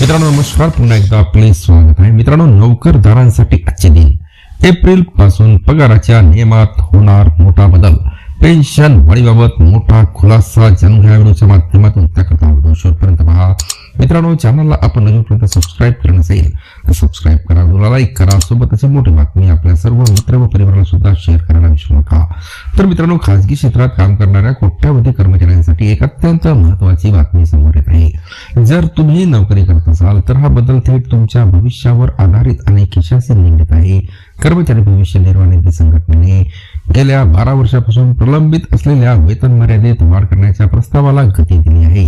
मित्रांनो नमस्कार. पुन्हा एकदा आपले स्वागत आहे. मित्रांनो नोकरदारांसाठी आजचे दिन एप्रिलपासून पगाराच्या नियमात होणार मोठा बदल. पेन्शन वाढीबाबत मोठा खुलासा जनघावीच्या माध्यमातून त्याकरता व्हिडिओ शेवटपर्यंत पहा मित्रांनो चॅनलला आपण नवीनपर्यंत सबस्क्राईब करणं असेल तर सबस्क्राईब करा व्हिडिओला लाईक करा सोबतच मोठी बातमी आपल्या सर्व मित्र व परिवाराला सुद्धा शेअर करायला विसरू नका तर मित्रांनो खासगी क्षेत्रात काम करणाऱ्या कोट्यावधी कर्मचाऱ्यांसाठी एक अत्यंत महत्वाची बातमी समोर येत आहे जर तुम्ही नोकरी करत असाल तर हा बदल थेट तुमच्या भविष्यावर आधारित आणि खिशाशी निगडीत आहे कर्मचारी भविष्य निर्वाह निधी संघटनेने गेल्या बारा वर्षापासून प्रलंबित असलेल्या वेतन मर्यादेत वाढ करण्याच्या प्रस्तावाला गती दिली आहे.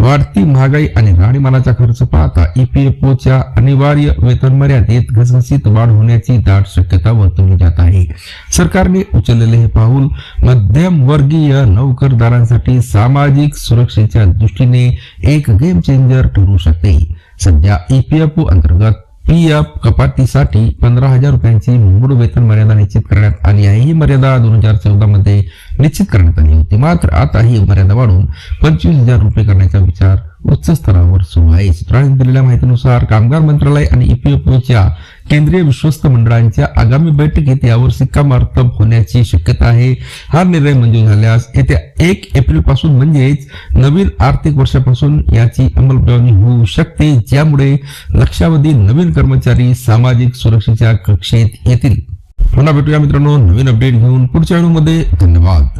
वाढती महागाई आणि राहणीमानाचा खर्च पाहता ईपीएफओच्या अनिवार्य वेतन मर्यादेत घसघसीत वाढ होण्याची दाट शक्यता वर्तवली जात आहे. सरकारने उचललेले हे पाऊल मध्यम वर्गीय नोकरदारांसाठी सामाजिक सुरक्षेच्या दृष्टीने एक गेम चेंजर ठरू शकते. सध्या ईपीएफओ अंतर्गत पी एफ कपातीसाठी पंधरा हजार रुपयांची मूळ वेतन मर्यादा निश्चित करण्यात आली आहे. ही मर्यादा दोन हजार चौदा मध्ये निश्चित करण्यात आली होती. मात्र आता ही मर्यादा वाढून पंचवीस हजार रुपये करण्याचा विचार उच्च स्तरावर सुरू आहे. सूत्रांनी दिलेल्या माहितीनुसार कामगार मंत्रालय आणि ईपीएफओच्या केंद्रीय विश्वस्त मंडळांच्या आगामी बैठकीत यावर शिक्कामोर्तब होण्याची शक्यता आहे. हा निर्णय मंजूर झाल्यास येत्या एक एप्रिलपासून म्हणजेच नवीन आर्थिक वर्षापासून याची अंमलबजावणी होऊ शकते ज्यामुळे लक्षावधी नवीन कर्मचारी सामाजिक सुरक्षेच्या कक्षेत येतील. पुन्हा भेटूया मित्रांनो नवीन अपडेट घेऊन पुढच्या व्हिडिओमध्ये. धन्यवाद.